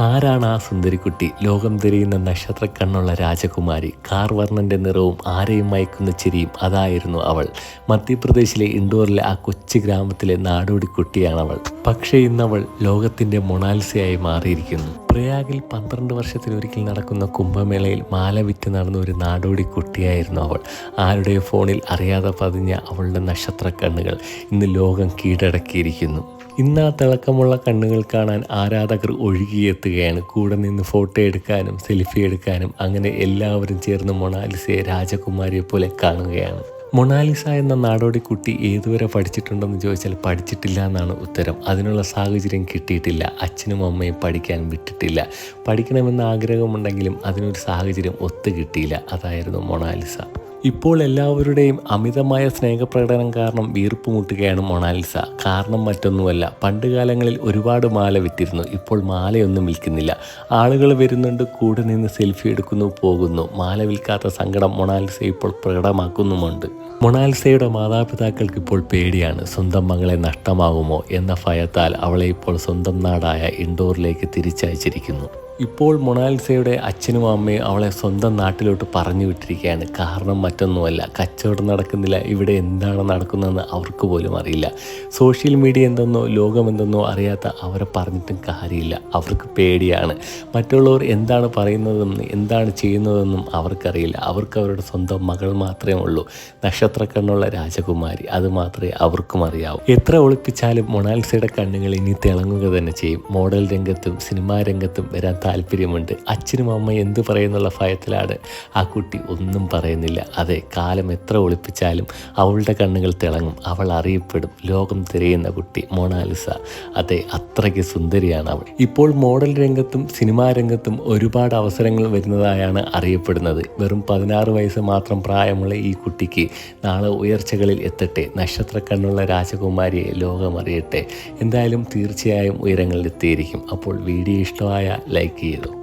ആരാണ് ആ സുന്ദരിക്കുട്ടി? ലോകം തിരിയുന്ന നക്ഷത്രക്കണ്ണുള്ള രാജകുമാരി. കാർ വർണന്റെ നിറവും ആരെയും മയക്കുന്ന ചിരിയും അതായിരുന്നു അവൾ. മധ്യപ്രദേശിലെ ഇൻഡോറിലെ ആ കൊച്ചു ഗ്രാമത്തിലെ നാടോടി കുട്ടിയാണ് അവൾ പക്ഷേ ഇന്നവൾ ലോകത്തിന്റെ മൊണാൽസയായി മാറിയിരിക്കുന്നു. പ്രയാഗിൽ പന്ത്രണ്ട് വർഷത്തിലൊരിക്കൽ നടക്കുന്ന കുംഭമേളയിൽ മാല വിറ്റ് നടന്ന ഒരു നാടോടി കുട്ടിയായിരുന്നു അവൾ. ആരുടെ ഫോണിൽ അറിയാതെ പതിഞ്ഞ അവളുടെ നക്ഷത്ര കണ്ണുകൾ ഇന്ന് ലോകം കീഴടക്കിയിരിക്കുന്നു. ഇന്ന് ആ തിളക്കമുള്ള കണ്ണുകൾ കാണാൻ ആരാധകർ ഒഴുകിയെത്തുകയാണ്. കൂടെ നിന്ന് ഫോട്ടോ എടുക്കാനും സെൽഫി എടുക്കാനും അങ്ങനെ എല്ലാവരും ചേർന്ന് മൊണാലിസയെ രാജകുമാരിയെ പോലെ കാണുകയാണ്. മൊണാലിസ എന്ന നാടോടി കുട്ടി ഏതുവരെ പഠിച്ചിട്ടുണ്ടെന്ന് ചോദിച്ചാൽ പഠിച്ചിട്ടില്ല എന്നാണ് ഉത്തരം. അതിനുള്ള സാഹചര്യം കിട്ടിയിട്ടില്ല. അച്ഛനും അമ്മയും പഠിക്കാൻ വിട്ടിട്ടില്ല. പഠിക്കണമെന്ന ആഗ്രഹമുണ്ടെങ്കിലും അതിനൊരു സാഹചര്യം ഒത്തു കിട്ടിയില്ല. അതായിരുന്നു മൊണാലിസ. ഇപ്പോൾ എല്ലാവരുടെയും അമിതമായ സ്നേഹപ്രകടനം കാരണം വീർപ്പ് മുട്ടുകയാണ് മൊണാലിസ. കാരണം മറ്റൊന്നുമല്ല പണ്ട് കാലങ്ങളിൽ ഒരുപാട് മാല വിറ്റിരുന്നു. ഇപ്പോൾ മാലയൊന്നും വിൽക്കുന്നില്ല. ആളുകൾ വരുന്നുണ്ട് കൂടെ നിന്ന് സെൽഫി എടുക്കുന്നു പോകുന്നു. മാല വിൽക്കാത്ത സങ്കടം മൊണാലിസ ഇപ്പോൾ പ്രകടമാക്കുന്നുമുണ്ട്. മൊണാലിസയുടെ മാതാപിതാക്കൾക്ക് ഇപ്പോൾ പേടിയാണ്. സ്വന്തം മകളെ നഷ്ടമാകുമോ എന്ന ഭയത്താൽ അവളെ ഇപ്പോൾ സ്വന്തം നാടായ ഇൻഡോറിലേക്ക് തിരിച്ചയച്ചിരിക്കുന്നു. ഇപ്പോൾ മൊണാലിസയുടെ അച്ഛനും അമ്മയും അവളെ സ്വന്തം നാട്ടിലോട്ട് പറഞ്ഞു വിട്ടിരിക്കുകയാണ്. കാരണം മറ്റൊന്നുമല്ല കച്ചവടം നടക്കുന്നില്ല. ഇവിടെ എന്താണ് നടക്കുന്നതെന്ന് അവർക്ക് പോലും അറിയില്ല. സോഷ്യൽ മീഡിയ എന്തെന്നോ ലോകമെന്തെന്നോ അറിയാത്ത അവരെ പറഞ്ഞിട്ടും കാര്യമില്ല. അവർക്ക് പേടിയാണ്. മറ്റുള്ളവർ എന്താണ് പറയുന്നതെന്നും എന്താണ് ചെയ്യുന്നതെന്നും അവർക്കറിയില്ല. അവർക്ക് അവരുടെ സ്വന്തം മകൾ മാത്രമേ ഉള്ളൂ. നക്ഷത്രക്കണ്ണുള്ള രാജകുമാരി അത് മാത്രമേ അവർക്കും അറിയാവൂ. എത്ര ഒളിപ്പിച്ചാലും മൊണാലിസയുടെ കണ്ണുകൾ ഇനി തിളങ്ങുക തന്നെ ചെയ്യും. മോഡൽ രംഗത്തും സിനിമാ രംഗത്തും വരാൻ താല്പര്യമുണ്ട്. അച്ഛനും അമ്മയും എന്ത് പറയുന്നുള്ള ഭയത്തിലാണ്. ആ കുട്ടി ഒന്നും പറയുന്നില്ല. അതെ കാലം എത്ര ഒളിപ്പിച്ചാലും അവളുടെ കണ്ണുകൾ തിളങ്ങും. അവൾ അറിയപ്പെടും. ലോകം തിരയുന്ന കുട്ടി മൊണാലിസ. അതെ അത്രയ്ക്ക് സുന്ദരിയാണ് അവൾ ഇപ്പോൾ മോഡൽ രംഗത്തും സിനിമാ രംഗത്തും ഒരുപാട് അവസരങ്ങൾ വരുന്നതായാണ് അറിയപ്പെടുന്നത്. വെറും പതിനാറ് വയസ്സ് മാത്രം പ്രായമുള്ള ഈ കുട്ടിക്ക് നാളെ ഉയർച്ചകളിൽ എത്തട്ടെ. നക്ഷത്ര കണ്ണുള്ള രാജകുമാരിയെ ലോകം അറിയട്ടെ എന്തായാലും തീർച്ചയായും ഉയരങ്ങളിൽ എത്തിയിരിക്കും അപ്പോൾ വീഡിയോ ഇഷ്ടമായ ലൈക്ക് appeal.